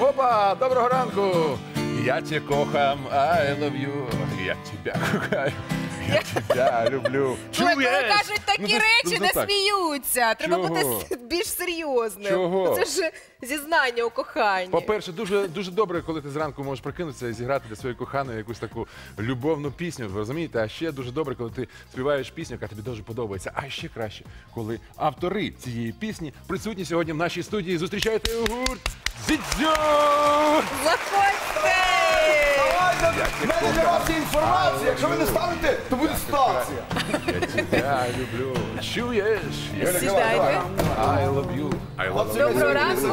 Опа, доброго ранку! Я тебе кохам, I love you. Я тебя кохаю. Я тебя люблю. Коли коли Чуєш? кажуть такі Ну, речі, ну, не так. сміються. Треба Чого? бути с- більш серйозним. Чого? Це ж зізнання у коханні. По-перше, дуже дуже добре, коли ти зранку можеш прокинутися і зіграти для своєї коханої якусь таку любовну пісню. Ви розумієте? А ще дуже добре, коли ти співаєш пісню, яка тобі дуже подобається. А ще краще, коли автори цієї пісні присутні сьогодні в нашій студії. Зустрічайте гурт Зідзю! Заходьте! Мене для вас є інформація. Якщо ви не ставите, то буде ситуація. Я тебя люблю. Чуєш? Сідайте. I love you. I love you. Доброго ранку.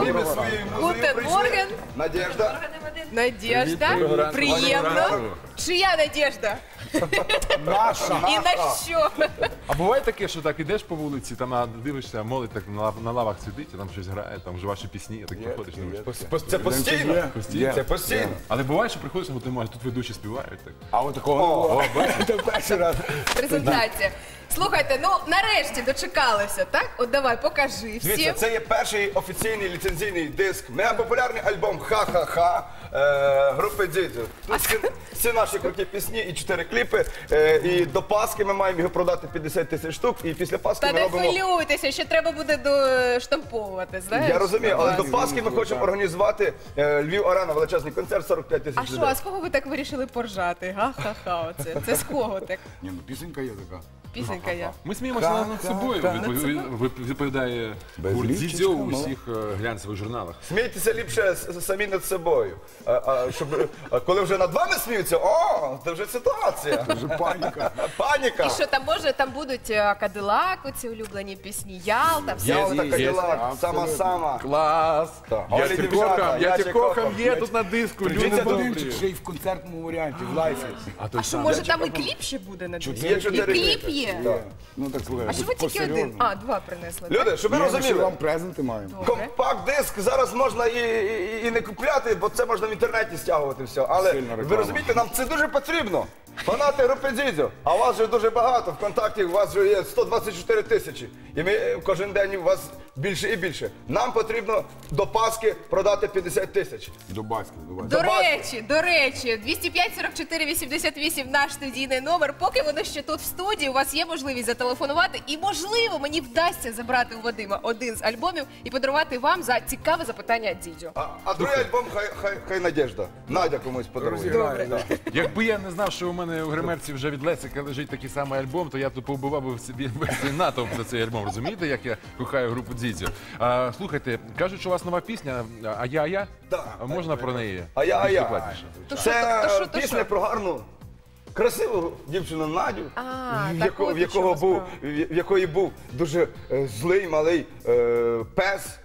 Гутен Морген. Надежда. Надежда. Приємно. Чия надежда? Наша. І на що? А буває таке, що так ідеш по вулиці, там а, дивишся, молодь так на, лав- на лавах сидить, і там щось грає, там вже ваші пісні, а так приходиш. Це постійно. Постійно. Це постійно. Але буває, що приходиш, а думаєш, тут ведучі співають так. А от такого це перший раз. Презентація. Слухайте, ну нарешті дочекалися, так? От давай, покажи Дивіться, це є перший офіційний ліцензійний диск. Мегапопулярний альбом Ха-ха-ха е, групи Дзідзю. Ну, Всі, всі наші круті пісні і чотири кліпи. Е, і до Пасхи ми маємо його продати 50 тисяч штук. І після Пасхи Та ми не робимо. хвилюйтеся, ще треба буде доштамповувати, знаєш? Я розумію, але до Пасхи ми хочемо організувати е, Львів Арена, величезний концерт, 45 А тисяч що, людей. а з кого ви так вирішили поржати? Га-ха-ха, оце. Це з кого так? Ні, ну пісенька є така. Пісенька я. Ми сміємося над собою, відпов- відпов- відповідає гурт лівчичка, Дзідзьо у всіх е, глянцевих журналах. Смійтеся ліпше с- самі над собою. А, а, щоб, а коли вже над вами сміються, о, це вже ситуація. Вже паніка. Паніка. І що там може, там будуть е, Кадилак, оці улюблені пісні, Ялта, все. Є, є. діла, сама-сама. Клас! Так. Я Олі, тебе дівчата, кохам, я я тебе тебе кохам, кохам. є тут на диску, люди Дивіться, добрі. Будинчик ще й в концертному варіанті, в лайфі. А той Що, сам. може там і кліп ще буде на Є диску? І чотири кліп кліпи. є? Так. Ну так слухай, А що ви тільки один? А, два принесли. так? Люди, щоб ви Ми ще розуміли, вам презенти маємо. Добре. компакт-диск зараз можна і, і, і не купляти, бо це можна в інтернеті стягувати все. Але Сильна ви реклама. розумієте, нам це дуже потрібно. Фанати групи Дзідзьо, а вас вже дуже багато. ВКонтакті у вас вже є 124 тисячі. І ми е, кожен день у вас більше і більше. Нам потрібно до Пасхи продати 50 тисяч. До батька, до батька. До речі, до речі, 205 44 88 наш студійний номер. Поки воно ще тут в студії, у вас є можливість зателефонувати, і можливо мені вдасться забрати у Вадима один з альбомів і подарувати вам за цікаве запитання Дідзю. А, а другий альбом хай, хай, хай Надежда. Надя комусь подарує. Якби я не знав, що у мене у гримерці вже від Лесика лежить такий самий альбом, то я б тут повбивав би собі цей натовп за цей альбом. Розумієте, як я кохаю групу Дзідзю? А, слухайте, кажуть, що у вас нова пісня, а я, а я? Да. А можна про неї? А я, а я. докладніше? То що, Це то що, то пісня що? про гарну, красиву дівчину Надю, А, в, так яко- от в якого чому був, в в якої був дуже е, злий малий е, пес.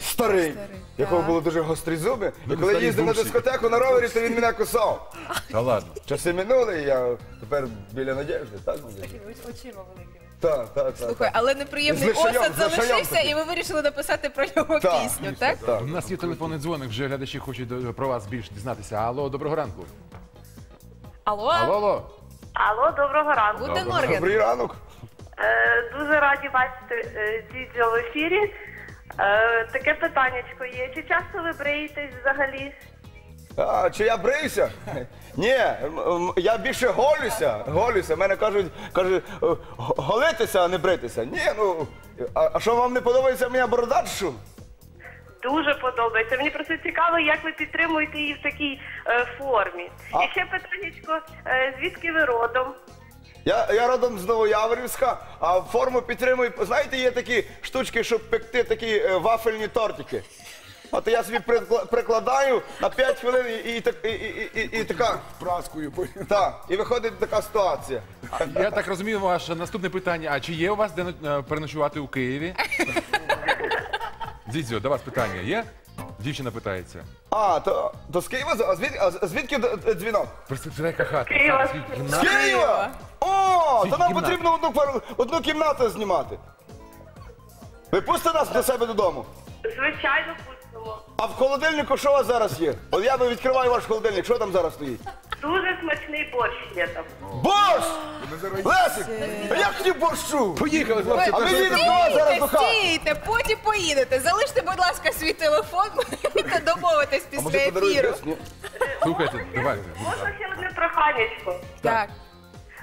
Старий, якого Так. були дуже гострі зуби. І коли старий їздив на дискотеку на ровері, то він мене кусав. Та ладно. Часи минули, і я тепер біля Надежди, так? Очима великими. Так, так, так. Слухай, але неприємний З лишаєм, осад з лишаєм залишився, таким. і ви вирішили написати про нього Так. пісню, так? Так. У нас є телефонний дзвоник, вже глядачі хочуть до- про вас більше дізнатися. Алло, доброго ранку. Алло, Алло, алло. Алло, доброго ранку. Гутен Морген. Добрий ранок. Е, дуже раді бачити е, дідзьо в ефірі. Е, таке питаннячко є. Чи часто ви бреєтесь взагалі? А, чи я брився? Ні, м- м- я більше голюся. Голюся. Мене кажуть, кажуть, е, голитися, а не бритися. Ні, ну. А, а що вам не подобається моя борода? чи що? Дуже подобається. Мені просто цікаво, як ви підтримуєте її в такій е, формі. А- І ще питаннячко, е, звідки ви родом? Я, я родом з Новояворівська, а форму підтримую. Знаєте, є такі штучки, щоб пекти такі е, вафельні тортики. От я собі прикла- прикладаю на 5 хвилин і, і, так- і, і, і, і така. Праскою. Так, і виходить така ситуація. Я так розумію, ваше наступне питання. А чи є у вас де е, переночувати у Києві? Дзідзьо, до вас питання є? Дівчина питається. А, то, то з Києва? А звідки, а звідки дзвінок? Представляй, яка хата. Києва. З. Києва! О, то нам потрібно одну, квар- одну кімнату знімати. Ви пустите нас до себе додому. Звичайно, пустимо. А в холодильнику що у вас зараз є? От я би відкриваю ваш холодильник, що там зараз стоїть? Дуже смачний борщ є там. Борщ! Лесик! А я хотів борщу! Поїхали, хлопці. А ми їдемо до вас зараз до Стійте, хати. стійте, потім поїдете. Залиште, будь ласка, свій телефон та домовитесь подарує ефіру. Ні. Слухайте, давайте. Можна ще одне проханечко? Так.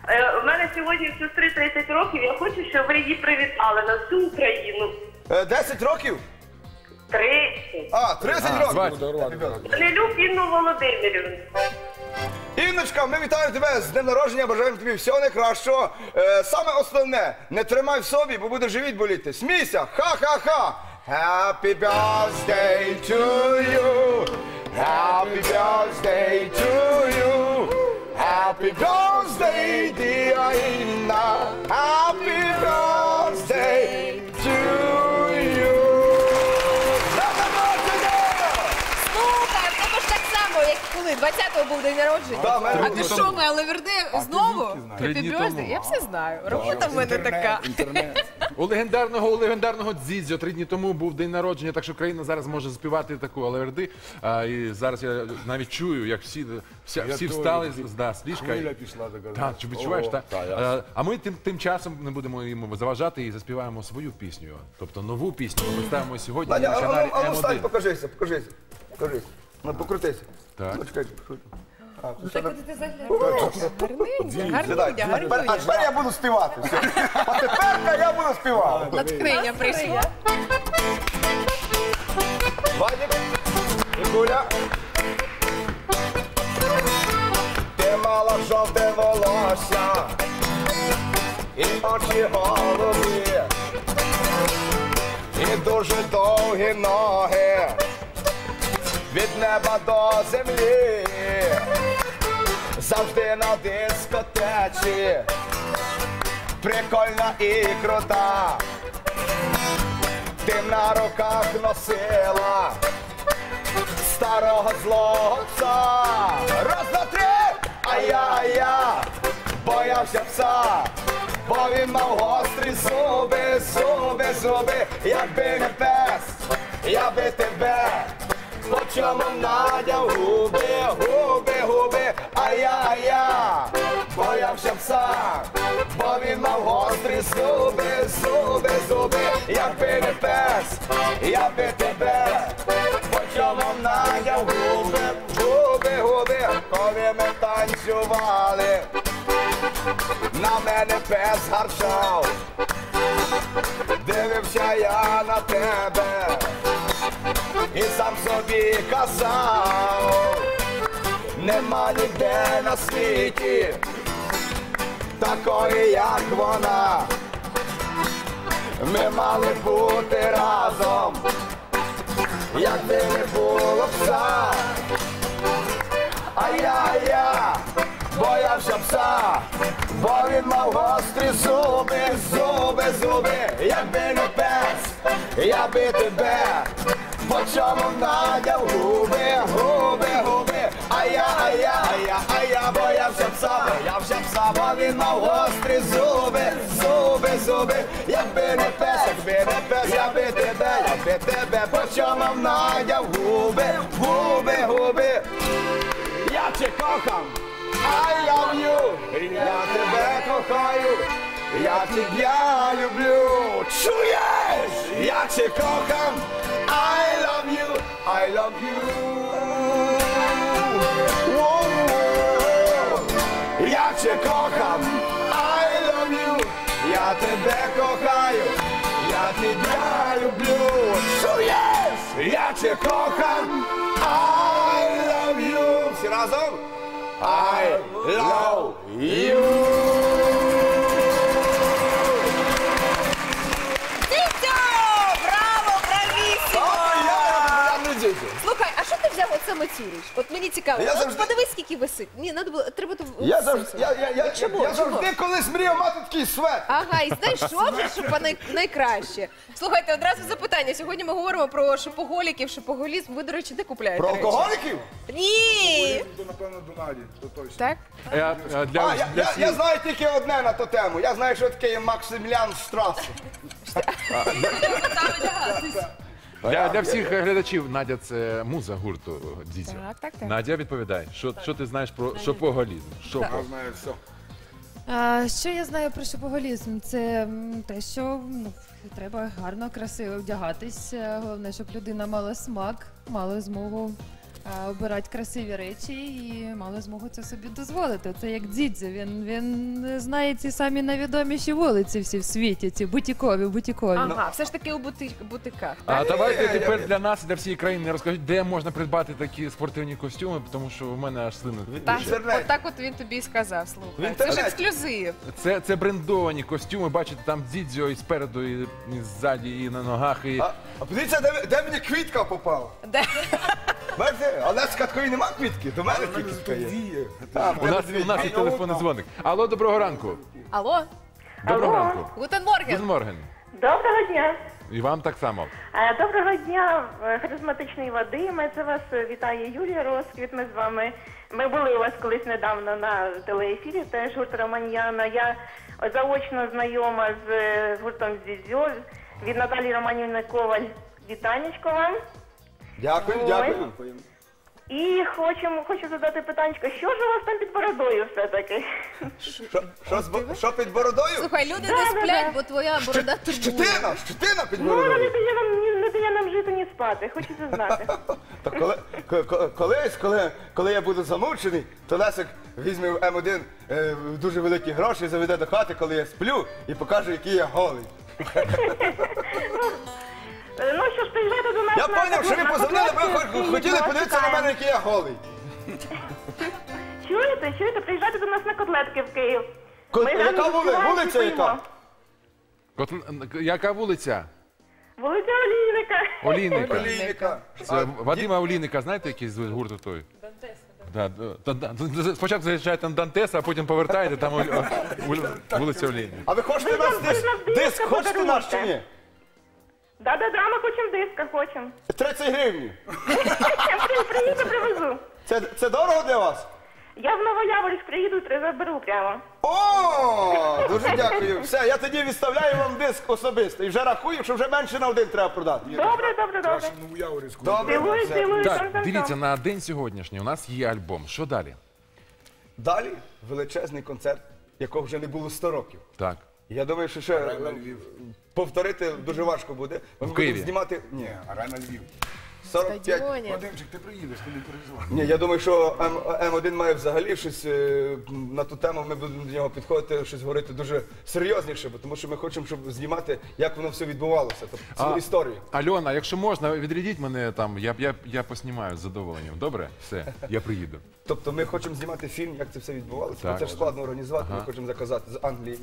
Е, У мене сьогодні в сестри 30 років. Я хочу, щоб ви її привітали на всю Україну. Е, 10 років? 30. А, 30 А, років. Нелюб Інну Володимирівну. Інночка, ми вітаємо тебе з днем народження, бажаємо тобі всього найкращого. Е, саме основне, не тримай в собі, бо буде живіт боліти. Смійся, ха-ха-ха. Happy birthday to you. Happy birthday to you. Happy birthday, dear Inna. Happy birthday коли 20-го був день народження. Да, в мене а ти що, ми Алеверди знову? Три дні тому. Я все знаю. Робота в мене така. Інтернет. У легендарного у легендарного Дзідзьо три дні тому був день народження, так що країна зараз може співати таку алеверди. А, і зараз я навіть чую, як всі, всі, Я всі теж. встали з да, з ліжка. Хвиля пішла така. Так, чи відчуваєш, О, так? та, я- Е, А ми тим, тим часом не будемо йому заважати і заспіваємо свою пісню. Тобто нову пісню ми представимо сьогодні на а, каналі а ну М1. покажися, покажися. Покажись. Ну, покрутися. Так. Ну. А, ну, Так от ти заглядаєш. А тепер я буду співати. Все. А тепер я буду співати. Натхнення прийшло. Вадик, Нікуля. Ти мала жовте волосся і очі голубі, і дуже довгі ноги від неба до землі. Завжди на дискотечі, прикольна і крута. Ти на руках носила старого злого пса. Раз, два, три, а я, я боявся пса, бо він мав гострі зуби, зуби, зуби, якби не пес, я би тебе. Чому надяв губи, губи, губи, а я, а я боявся пса, бо він мав гострі зуби, зуби, зуби, якби не пес, я би тебе, по чому надяв губи, губи, губи, коли ми танцювали, на мене пес гарчав, дивився я на тебе і сам собі казав, нема ніде на світі такої, як вона. Ми мали бути разом, якби не було пса. А я, я боявся пса, бо він мав гострі зуби, зуби, зуби, якби не пес, я би тебе, по чому надяв губи, губи, губи, а я, а я, а я, а я боявся пса, боявся пса, бо він мав гострі зуби, зуби, зуби, якби не пес, якби не пес, я би тебе, я би тебе, по чому надяв губи, губи, губи. Я тебе кохам, I love you, я тебе кохаю, я тебе люблю, чуєш? Я тебе кохам, I love you. Воу-воу. Я тебе кохам, I love you, я тебе кохаю, я тебе люблю, чуєш? Я тебе кохам, I love you. Всі разом? I love you. Ти взяв? От мені цікаво. Я От завжди- подивись, скільки висить. Ні, надо було, треба то Я завжди, я, я, я, Чому? я Чому? завжди колись мріяв мати такий свет. Ага, і знайшов же, що по най... найкраще. Слухайте, одразу запитання. Сьогодні ми говоримо про шопоголіків, шопоголізм. Ви, до речі, де купляєте? Про речі? алкоголіків? Ні! То, напевно, до Наді, то точно. Так? Е, Для, А, я, для я, всіх- я знаю тільки одне на ту тему. Я знаю, що таке є Максимілян Штраси. Для, для всіх глядачів Надя це муза гурту Дідзьо. Так, так, так. Надя, відповідає, що, що ти знаєш про шопоголізм? Шопо. Я знаю все. А, що я знаю про шопоголізм? Це м, те, що ну, треба гарно, красиво вдягатись. е, Головне, щоб людина мала смак, мала змогу обирати красиві речі і мали змогу це собі дозволити. Це як дідзю. Він, він знає ці самі найвідоміші вулиці всі в світі, ці бутікові, бутікові. Ага, все ж таки у бути- бутиках. А давайте тепер для нас і для всієї країни розкажіть, де можна придбати такі спортивні костюми, тому що в мене аж слини. Так, інтернеті. от так от він тобі і сказав, В слухай. Це ж ексклюзив. Це, це брендовані костюми, бачите, там дідзьо і спереду, і, і ззаді, і на ногах. І... А, а подивіться, де, де мені квітка попала. Де? Бачите, але з каткою нема квітки, до мене квітка є. А, У нас, у нас є телефонний дзвоник. Алло, доброго ранку. Алло? Доброго Алло. ранку. Гутен Морген. Морген. Доброго дня. І вам так само. Е, Доброго дня, е, харизматичний Вадиме. Це вас е, вітає Юлія Розквіт. Ми з вами. Ми були у вас колись недавно на телеефірі, теж гурт Романьяна. Я заочно знайома з, е, з гуртом Зізьо від Наталії Романівни Коваль. Вітанечко вам. Дякую, Ой. дякую. І хочемо, хочу задати питання, що ж у вас там під бородою все-таки? Що, що, з бо- що під бородою? Слухай, люди Да, не сплять, да. бо твоя борода турбує. Щетина, щетина під Ну, вона не бородою. дає нам ні- не дає нам жити, ні спати. Хочеться знати. То коли, ко- ко- колись, коли, коли я буду замучений, то Лесик візьме в М1 е, дуже великі гроші, заведе до хати, коли я сплю, і покаже, який я голий. Е, Ну що ж, приїжджайте до нас Я на зрозумів, що ви на позвонили, ви хотіли вас подивитися на чекаємо. мене, який я голий. Чуєте, чуєте, приїжджайте до нас на котлетки в Київ. Ко- Ми яка вули- вулиця яка? поїмо. Яка вулиця? Вулиця Олійника. Олійника. Олійника. Це Вадима Олійника, знаєте, який з гурту той? Да, да, да, да. Спочатку заїжджаєте на Дантеса, а потім повертаєте, там Оль- вулиця Олійника. А ви хочете нас десь, диск, диск хочете наш чи ні? Да-да-да, ми хочемо диска, хочемо. 30 гривень. При- Приїду, привезу. Це, це дорого для вас? Я в Новояворівськ приїду, три заберу прямо. О, дуже дякую. Все, я тоді відставляю вам диск особисто. І вже рахую, що вже менше на один треба продати. Добре, добре, добре. Краще нову яворівську. Добре, Цілую, все. цілую. там, Так, там, дивіться, там. на день сьогоднішній у нас є альбом. Що далі? Далі величезний концерт, якого вже не було 100 років. Так. Я думаю, що ще Арена Львів. повторити дуже важко буде. Ми будемо Києві? знімати ні, Ні, арена Львів. 45. Стадіоні. Вадимчик, ти приїдеш, ти не переживай. Ні, я думаю, що М, М1 має взагалі щось е, на ту тему. Ми будемо до нього підходити, щось говорити дуже серйозніше, бо тому що ми хочемо, щоб знімати, як воно все відбувалося, тобто цю А, історію. Альона, якщо можна, відрядіть мене там, я, я, я поснімаю з задоволенням. Добре? Все, я приїду. Тобто ми хочемо знімати фільм, як це все відбувалося. Так. Це ж складно організувати. Ми хочемо заказати з Англії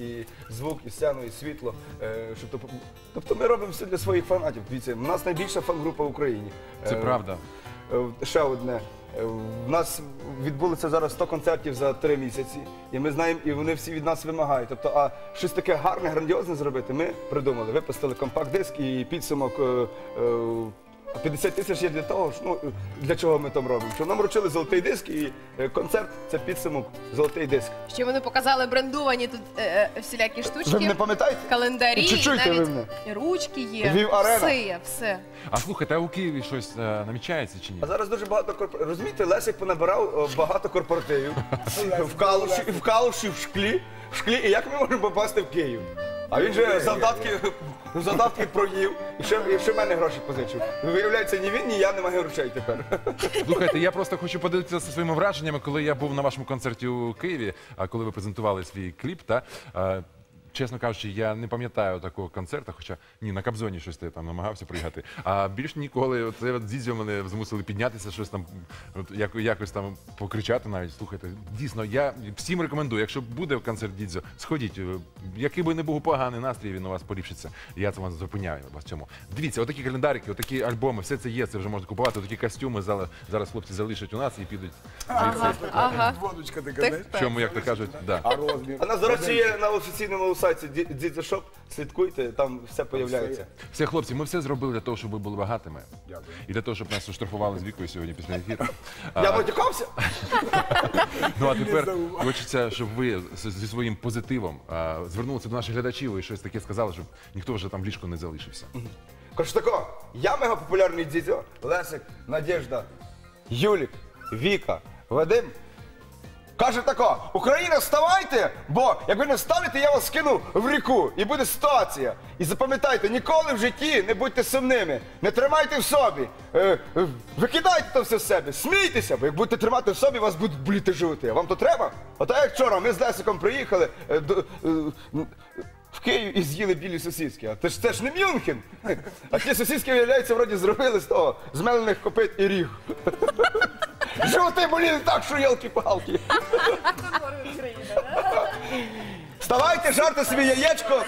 і звук, і сцену, і світло. Е, щоб то- Тобто ми робимо все для своїх фанатів. Дивіться, у нас найбільша фан-група в Україні. Це Е, правда. Е, Ще одне. Е, В нас відбулося зараз 100 концертів за три місяці, і ми знаємо, і вони всі від нас вимагають. Тобто, а щось таке гарне, грандіозне зробити, ми придумали. Випустили компакт-диск і підсумок. е, е, 50 тисяч є для того, що, ну, для чого ми там робимо. Щоб нам вручили золотий диск і е, концерт це підсумок золотий диск. Ще вони показали брендовані тут е, е, всілякі штучки. Ви мене пам'ятаєте? Календарі, Чи чуєте ви навіть мене? ручки є. Все є, все. А слухайте, а у Києві щось е, намічається чи ні? А зараз дуже багато корпоративів. Розумієте, Лесик понабирав е, багато корпоративів в калуші, в калуші, в шклі, в шклі. І як ми можемо попасти в Київ? А він же завдатки, завдатки проїв і ще, і ще в мене гроші позичив. Виявляється, ні він, ні я не маю грошей тепер. Слухайте, я просто хочу поділитися своїми враженнями, коли я був на вашому концерті у Києві, а коли ви презентували свій кліп. Та чесно кажучи, я не пам'ятаю такого концерту, хоча ні, на Кобзоні щось я там намагався приїхати. А більш ніколи оце от Дідзьо мене змусили піднятися, щось там от, як, якось там покричати навіть. Слухайте, дійсно, я всім рекомендую, якщо буде концерт Дідзьо, сходіть. Е, Який би не був поганий настрій, він у вас поліпшиться. Я це вас зупиняю вас в цьому. Дивіться, отакі календарики, отакі альбоми, все це є, це вже можна купувати. Отакі костюми зараз, зараз хлопці залишать у нас і підуть. Ага, ага. Водочка така, Так, знаєш? Чому, як то кажуть, да. А розмір? А нас, до речі, є на офіційному сайті Дідзі Слідкуйте, там все появляється. Все, хлопці, ми все зробили для того, щоб ви були багатими. Дякую. І для того, щоб нас оштрафували з вікою сьогодні після ефіру. Я матюкався? Ну а тепер хочеться, щоб ви зі своїм позитивом а, звернулися до наших глядачів і щось таке сказали, щоб ніхто вже там в ліжку не залишився. Кажу тако, я мегапопулярний дідьо, Лесик, Надєжда, Юлік, Віка, Вадим. Каже тако, Україна, вставайте, бо як ви не встанете, я вас скину в ріку. І буде ситуація. І запам'ятайте, ніколи в житті не будьте сумними, не тримайте в собі. Е, е, викидайте то все з себе, смійтеся, бо як будете тримати в собі, вас будуть боліти животи. А вам то треба? Ото як вчора, ми з Лесиком приїхали е, до, е, в Київ і з'їли білі сосиски. А це ж це ж не Мюнхен. А ті сосиски, виявляється, вроді зробили з того, з мелених копит і ріг. Животи боліли так, що елки-палки. Вставайте, жарте собі яєчко.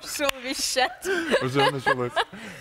Пошел віщать? Вже почалось.